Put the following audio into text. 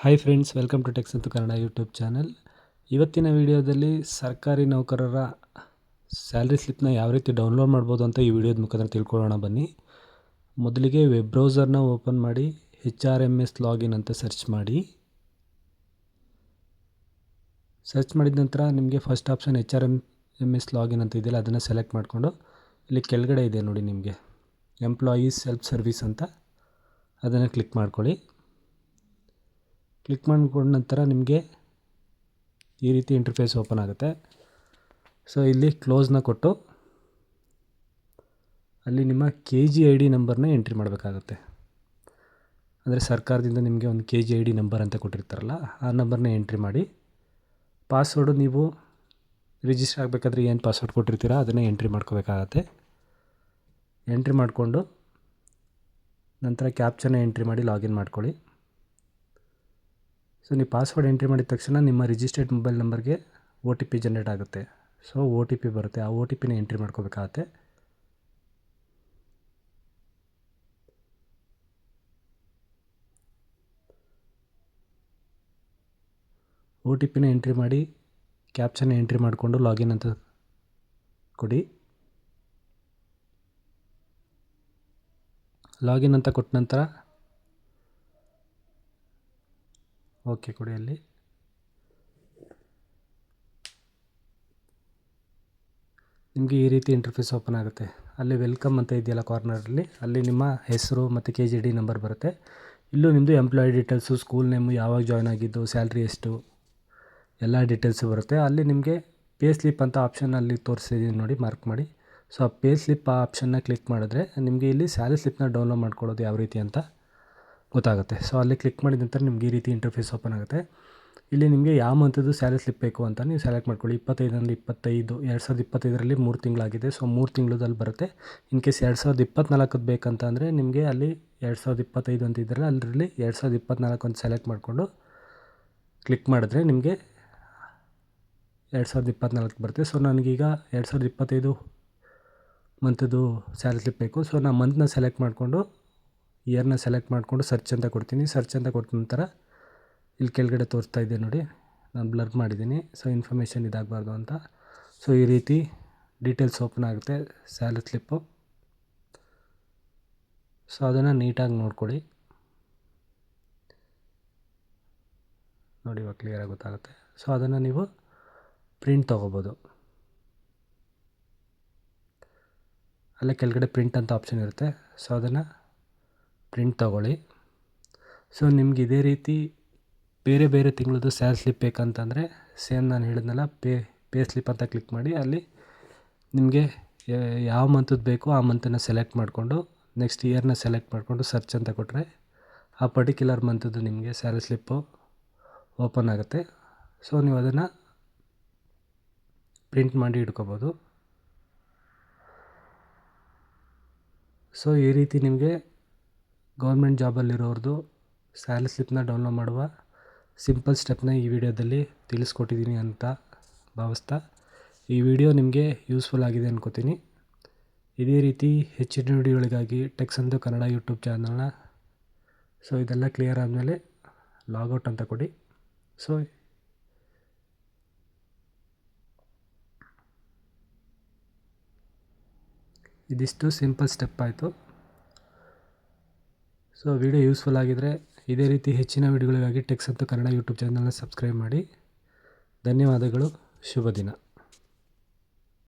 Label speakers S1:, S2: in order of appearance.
S1: Hi friends welcome to techs ಅಂತ Kannada YouTube channel ಇವತ್ತಿನ ವಿಡಿಯೋದಲ್ಲಿ ಸರ್ಕಾರಿ ನೌಕರರ ಸ್ಯಾಲ್ರಿ ಸ್ಲಿಪ್ನ ಯಾವ ರೀತಿ ಡೌನ್ಲೋಡ್ ಮಾಡ್ಬೋದು ಅಂತ ಈ ವಿಡಿಯೋದ ಮುಖಾಂತರ ತಿಳ್ಕೊಳ್ಳೋಣ ಬನ್ನಿ. ಮೊದಲಿಗೆ ವೆಬ್ ಬ್ರೌಸರ್ನ ಓಪನ್ ಮಾಡಿ H R M S login ಅಂತ ಸರ್ಚ್ ಮಾಡಿ. ಸರ್ಚ್ ಮಾಡಿದ ನಂತರ ನಿಮಗೆ first option H R M M S login ಅಂತ ಇದೆಯಲ್ಲ, ಅದನ್ನು ಸೆಲೆಕ್ಟ್ ಮಾಡಿಕೊಂಡು ಇಲ್ಲಿ ಕೆಳಗಡೆ ಇದೆ ನೋಡಿ ನಿಮಗೆ. ಎಂಪ್ಲಾಯೀಸ್ ಸೆಲ್ಫ್ ಸರ್ವಿಸ್ ಅಂತ. ಅದನ್ನು ಕ್ಲಿಕ್ ಮಾಡ್ಕೊಳ್ಳಿ. ಕ್ಲಿಕ್ ಮಾಡಿಕೊಂಡ ನಂತರ ನಿಮಗೆ ಈ ರೀತಿ ಇಂಟರ್ಫೇಸ್ ಓಪನ್ ಆಗುತ್ತೆ. ಸೊ ಇಲ್ಲಿ ಕ್ಲೋಸ್ನ ಕೊಟ್ಟು ಅಲ್ಲಿ ನಿಮ್ಮ ಕೆ ಜಿ ಐ ಡಿ ನಂಬರ್ನ ಎಂಟ್ರಿ ಮಾಡಬೇಕಾಗುತ್ತೆ. ಅಂದರೆ ಸರ್ಕಾರದಿಂದ ನಿಮಗೆ ಒಂದು K G I D number ಅಂತ ಕೊಟ್ಟಿರ್ತಾರಲ್ಲ, ಆ ನಂಬರ್ನ ಎಂಟ್ರಿ ಮಾಡಿ ಪಾಸ್ವರ್ಡು ನೀವು ರಿಜಿಸ್ಟರ್ ಆಗಬೇಕಾದ್ರೆ ಏನು ಪಾಸ್ವರ್ಡ್ ಕೊಟ್ಟಿರ್ತೀರ ಅದನ್ನು ಎಂಟ್ರಿ ಮಾಡ್ಕೋಬೇಕಾಗತ್ತೆ. ಎಂಟ್ರಿ ಮಾಡಿಕೊಂಡು ನಂತರ ಕ್ಯಾಪ್ಚನ್ನ ಎಂಟ್ರಿ ಮಾಡಿ ಲಾಗಿನ್ ಮಾಡ್ಕೊಳ್ಳಿ. ಸೊ ನೀವು ಪಾಸ್ವರ್ಡ್ ಎಂಟ್ರಿ ಮಾಡಿದ ತಕ್ಷಣ ನಿಮ್ಮ ರಿಜಿಸ್ಟರ್ಡ್ ಮೊಬೈಲ್ ನಂಬರ್ಗೆ ಒ ಟಿ ಪಿ ಜನ್ರೇಟ್ ಆಗುತ್ತೆ. ಸೊ ಒ ಟಿ ಪಿ ಬರುತ್ತೆ. ಆ ಒ ಟಿ ಪಿನ ಎಂಟ್ರಿ ಮಾಡ್ಕೋಬೇಕಾಗತ್ತೆ. ಒ ಟಿ ಪಿನ ಎಂಟ್ರಿ ಮಾಡಿ ಕ್ಯಾಪ್ಚನ್ನ ಎಂಟ್ರಿ ಮಾಡಿಕೊಂಡು ಲಾಗಿನ್ ಅಂತ ಕೊಡಿ. ಲಾಗಿನ್ ಅಂತ ಕೊಟ್ಟ ನಂತರ ಓಕೆ ಕೊಡಿ ಅಲ್ಲಿ. ನಿಮಗೆ ಈ ರೀತಿ ಇಂಟರ್ಫೇಸ್ ಓಪನ್ ಆಗುತ್ತೆ. ಅಲ್ಲಿ ವೆಲ್ಕಮ್ ಅಂತ ಇದೆಯಲ್ಲ ಕಾರ್ನರಲ್ಲಿ ಅಲ್ಲಿ. ನಿಮ್ಮ ಹೆಸರು ಮತ್ತು ಕೆ ಜಿ ಡಿ ನಂಬರ್ ಬರುತ್ತೆ. ಇಲ್ಲೂ ನಿಮ್ಮದು ಎಂಪ್ಲಾಯ್ ಡೀಟೇಲ್ಸು ಸ್ಕೂಲ್ ನೇಮು ಯಾವಾಗ ಜಾಯ್ನ್ ಆಗಿದ್ದು ಸ್ಯಾಲ್ರಿ ಎಷ್ಟು, ಎಲ್ಲ ಡೀಟೇಲ್ಸು ಬರುತ್ತೆ. ಅಲ್ಲಿ ನಿಮಗೆ ಪೇ ಸ್ಲಿಪ್ ಅಂತ ಆಪ್ಷನ್ ಅಲ್ಲಿ ತೋರಿಸಿದ್ದೀನಿ ನೋಡಿ ಮಾರ್ಕ್ ಮಾಡಿ. ಸೊ ಆ ಪೇ ಸ್ಲಿಪ್ ಆ ಆಪ್ಷನ್ನ ಕ್ಲಿಕ್ ಮಾಡಿದ್ರೆ ನಿಮಗೆ ಇಲ್ಲಿ ಸ್ಯಾಲ್ರಿ ಸ್ಲಿಪ್ನ ಡೌನ್ಲೋಡ್ ಮಾಡ್ಕೊಳ್ಳೋದು ಯಾವ ರೀತಿ ಅಂತ ಗೊತ್ತಾಗುತ್ತೆ. ಸೊ ಅಲ್ಲಿ ಕ್ಲಿಕ್ ಮಾಡಿದ ನಂತರ ನಿಮಗೆ ಈ ರೀತಿ ಇಂಟರ್ಫೇಸ್ ಓಪನ್ ಆಗುತ್ತೆ. ಇಲ್ಲಿ ನಿಮಗೆ ಯಾವ ಮಂತದ್ದು ಸ್ಯಾಲರಿ ಸ್ಲಿಪ್ ಬೇಕು ಅಂತ ನೀವು ಸೆಲೆಕ್ಟ್ ಮಾಡ್ಕೊಳ್ಳಿ. ಇಪ್ಪತ್ತೈದರಲ್ಲಿ ಇಪ್ಪತ್ತೈದು, ಎರಡು ಸಾವಿರದ ಇಪ್ಪತ್ತೈದರಲ್ಲಿ ಮೂರು ತಿಂಗಳಾಗಿದೆ. ಸೊ ಮೂರು ತಿಂಗಳದಲ್ಲಿ ಬರುತ್ತೆ. ಇನ್ ಕೇಸ್ ಎರಡು ಸಾವಿರದ ಇಪ್ಪತ್ತ್ನಾಲ್ಕದ್ದು ಬೇಕಂತ ಅಂದರೆ ನಿಮಗೆ ಅಲ್ಲಿ ಎರಡು ಸಾವಿರದ ಇಪ್ಪತ್ತೈದು ಅಂತ ಇದ್ದರೆ ಅದರಲ್ಲಿ ಎರಡು ಸಾವಿರದ ಇಪ್ಪತ್ತ್ನಾಲ್ಕು ಅಂತ ಸೆಲೆಕ್ಟ್ ಮಾಡಿಕೊಂಡು ಕ್ಲಿಕ್ ಮಾಡಿದ್ರೆ ನಿಮಗೆ ಎರಡು ಸಾವಿರದ ಇಪ್ಪತ್ತ್ನಾಲ್ಕು ಬರುತ್ತೆ. ಸೊ ನನಗೀಗ ಎರಡು ಸಾವಿರದ ಇಪ್ಪತ್ತೈದು ಮಂತದ್ದು ಸ್ಯಾಲರಿ ಸ್ಲಿಪ್ ಬೇಕು. ಸೊ ನಾನು ಮಂತ್ನ ಸೆಲೆಕ್ಟ್ ಮಾಡಿಕೊಂಡು ಇಯರ್ನ ಸೆಲೆಕ್ಟ್ ಮಾಡಿಕೊಂಡು ಸರ್ಚ್ ಅಂತ ಕೊಡ್ತೀನಿ. ಸರ್ಚ್ ಅಂತ ಕೊಟ್ಟ ನಂತರ ಇಲ್ಲಿ ಕೆಳಗಡೆ ತೋರಿಸ್ತಾ ಇದೆ ನೋಡಿ. ನಾನು ಬ್ಲರ್ ಮಾಡಿದ್ದೀನಿ. ಸೊ ಇನ್ಫಾರ್ಮೇಷನ್ ಇದಾಗಬಾರ್ದು ಅಂತ. ಸೊ ಈ ರೀತಿ ಡೀಟೇಲ್ಸ್ ಓಪನ್ ಆಗುತ್ತೆ ಸ್ಯಾಲರಿ ಸ್ಲಿಪ್ಪು ಸೊ ಅದನ್ನು ನೀಟಾಗಿ ನೋಡ್ಕೊಳ್ಳಿ. ನೋಡಿ ಇವಾಗ ಕ್ಲಿಯರಾಗಿ ಗೊತ್ತಾಗುತ್ತೆ. ಸೊ ಅದನ್ನು ನೀವು ಪ್ರಿಂಟ್ ತೊಗೋಬೋದು. ಅಲ್ಲೇ ಕೆಳಗಡೆ ಪ್ರಿಂಟ್ ಅಂತ ಆಪ್ಷನ್ ಇರುತ್ತೆ. ಸೊ ಅದನ್ನು ಪ್ರಿಂಟ್ ತೊಗೊಳ್ಳಿ. ಸೊ ನಿಮ್ಗೆ ಇದೇ ರೀತಿ ಬೇರೆ ಬೇರೆ ತಿಂಗಳದ್ದು ಸ್ಯಾಲ್ ಸ್ಲಿಪ್ ಬೇಕಂತಂದರೆ ಸೇಮ್ ನಾನು ಹೇಳಿದ್ನಲ್ಲ ಪೇ ಪೇ ಸ್ಲಿಪ್ ಅಂತ ಕ್ಲಿಕ್ ಮಾಡಿ, ಅಲ್ಲಿ ನಿಮಗೆ ಯಾವ ಮಂತದ್ದು ಬೇಕೋ ಆ ಮಂತನ್ನು ಸೆಲೆಕ್ಟ್ ಮಾಡಿಕೊಂಡು ನೆಕ್ಸ್ಟ್ ಇಯರ್ನ ಸೆಲೆಕ್ಟ್ ಮಾಡಿಕೊಂಡು ಸರ್ಚ್ ಅಂತ ಕೊಟ್ಟರೆ ಆ ಪರ್ಟಿಕ್ಯುಲರ್ ಮಂತದ್ದು ನಿಮಗೆ ಸ್ಯಾಲರಿ ಸ್ಲಿಪ್ಪು ಓಪನ್ ಆಗುತ್ತೆ. ಸೊ ನೀವು ಅದನ್ನು ಪ್ರಿಂಟ್ ಮಾಡಿ ಇಟ್ಕೋಬೋದು. ಸೊ ಈ ರೀತಿ ನಿಮಗೆ ಗೌರ್ಮೆಂಟ್ ಜಾಬಲ್ಲಿರೋರ್ದು ಸ್ಯಾಲ್ರಿ ಸ್ಲಿಪ್ನ ಡೌನ್ಲೋಡ್ ಮಾಡುವ ಸಿಂಪಲ್ ಸ್ಟೆಪ್ನ ಈ ವಿಡಿಯೋದಲ್ಲಿ ತಿಳಿಸ್ಕೊಟ್ಟಿದ್ದೀನಿ ಅಂತ ಭಾವಿಸ್ತಾ ಈ ವಿಡಿಯೋ ನಿಮಗೆ ಯೂಸ್ಫುಲ್ ಆಗಿದೆ ಅನ್ಕೋತೀನಿ. ಇದೇ ರೀತಿ ಹೆಚ್ಚಿನ ವಿಡಿಯೋಗಳಿಗಾಗಿ ಟೆಕ್ಸ್ ಅಂದು ಕನ್ನಡ ಯೂಟ್ಯೂಬ್ ಚಾನಲ್ನ ಸೊ ಇದೆಲ್ಲ ಕ್ಲಿಯರ್ ಆದಮೇಲೆ ಲಾಗೌಟ್ ಅಂತ ಕೊಡಿ. ಸೊ ಇದಿಷ್ಟು ಸಿಂಪಲ್ ಸ್ಟೆಪ್ ಆಯಿತು. ಸೊ ವಿಡಿಯೋ ಯೂಸ್ಫುಲ್ ಆಗಿದ್ದರೆ ಇದೇ ರೀತಿ ಹೆಚ್ಚಿನ ವಿಡಿಯೋಗಳಿಗಾಗಿ ಟೆಕ್ಸ್ ಅಂತ ಕನ್ನಡ ಯೂಟ್ಯೂಬ್ ಚಾನಲ್ನ ಸಬ್ಸ್ಕ್ರೈಬ್ ಮಾಡಿ. ಧನ್ಯವಾದಗಳು. ಶುಭ ದಿನ.